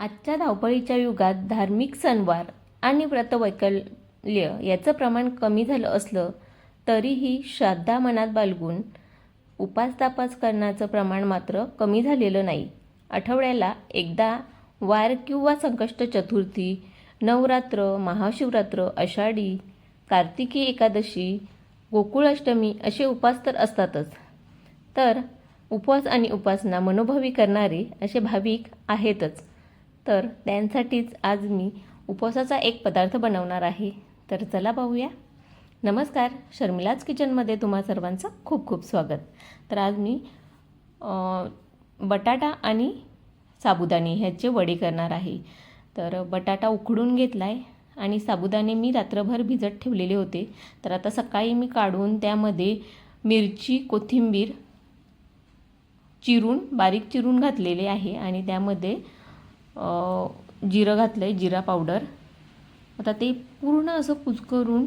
आजच्या धावपळीच्या युगात धार्मिक सणवार आणि व्रतवैकल्य याचं प्रमाण कमी झालं असलं तरीही श्रद्धा मनात बाळगून उपासतापास करण्याचं प्रमाण मात्र कमी झालेलं नाही. आठवड्याला एकदा वार किंवा संकष्ट चतुर्थी नवरात्र महाशिवरात्र आषाढी कार्तिकी एकादशी गोकुळाष्टमी असे उपास तर असतातच. तर उपवास आणि उपासना मनोभावी करणारे असे भाविक आहेतच. तर त्यांसाठीच आज मी उपवासाचा एक पदार्थ बनवणार आहे. तर चला पाहूया. नमस्कार शर्मिलाज किचनमध्ये तुम्हा सर्वांचं खूप खूप स्वागत. तर आज मी बटाटा आणि साबुदाणे ह्याचे वडे करणार आहे. तर बटाटा उकडून घेतला आहे आणि साबुदाणे मी रात्रभर भिजत ठेवलेले होते. तर आता सकाळी मी काढून त्यामध्ये मिरची कोथिंबीर चिरून बारीक चिरून घातलेले आहे आणि त्यामध्ये जिरं घातलं आहे जिरा पावडर आता ते पूर्ण असं कुचकरून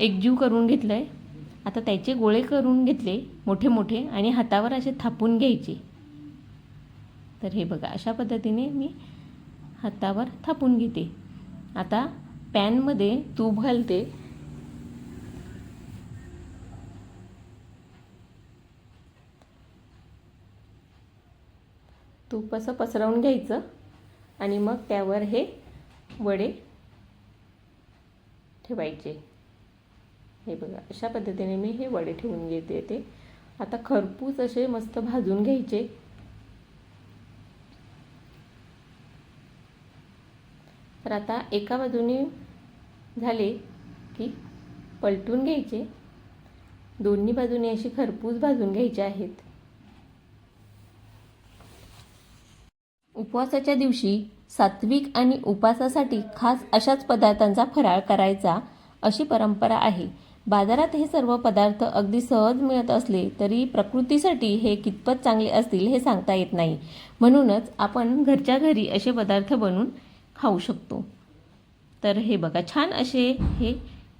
एकजीव करून घेतलं आहे आता त्याचे गोळे करून घेतले मोठे मोठे आणि हातावर असे थापून घ्यायचे. तर हे बघा अशा पद्धतीने मी हातावर थापून घेते. आता पॅनमध्ये तूप घालते. तूप असं पसरवून घ्यायचं. आणि मग त्यावर हे वडे ठेवायचे. हे बघा अशा पद्धतीने मी हे वडे ठेवून घेते ते. आता खरपूस असे मस्त भाजून घ्यायचे. तर आता एका बाजूने झाले की पलटून घ्यायचे. दोन्ही बाजूने अशी खरपूस भाजून घ्यायचे आहेत. उपवासाच्या दिवशी सात्विक आणि उपासासाठी खास अशाच पदार्थांचा फराळ करायचा अशी परंपरा आहे. बाजारात हे सर्व पदार्थ अगदी सहज मिळत असले तरी प्रकृतीसाठी हे कितपत चांगले असतील हे सांगता येत नाही. म्हणूनच आपण घरच्या घरी असे पदार्थ बनवून खाऊ शकतो. तर हे बघा छान असे हे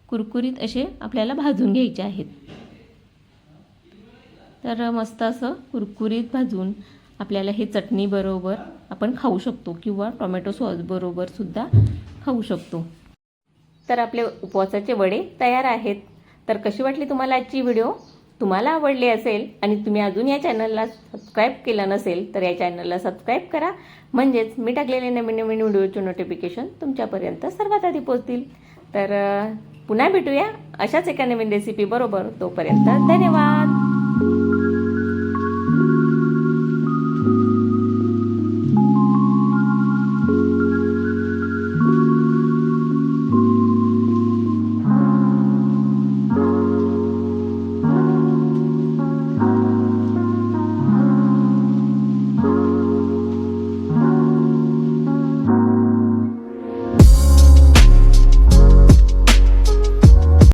कुरकुरीत असे आपल्याला भाजून घ्यायचे आहेत. तर मस्त असं कुरकुरीत भाजून आपल्याला हे चटणीबरोबर आपण खाऊ शकतो किंवा टोमॅटो सॉसबरोबर सुद्धा खाऊ शकतो. तर आपले उपवासाचे वडे तयार आहेत. तर कशी वाटली तुम्हाला आजची व्हिडिओ? तुम्हाला आवडली असेल आणि तुम्ही अजून या चॅनलला सबस्क्राईब केलं नसेल तर या चॅनलला सबस्क्राईब करा. म्हणजेच मी टाकलेले नवीन नवीन व्हिडिओचे नोटिफिकेशन तुमच्यापर्यंत सर्वात आधी पोहोचतील. तर पुन्हा भेटूया अशाच एका नवीन रेसिपी बरोबर. तोपर्यंत धन्यवाद!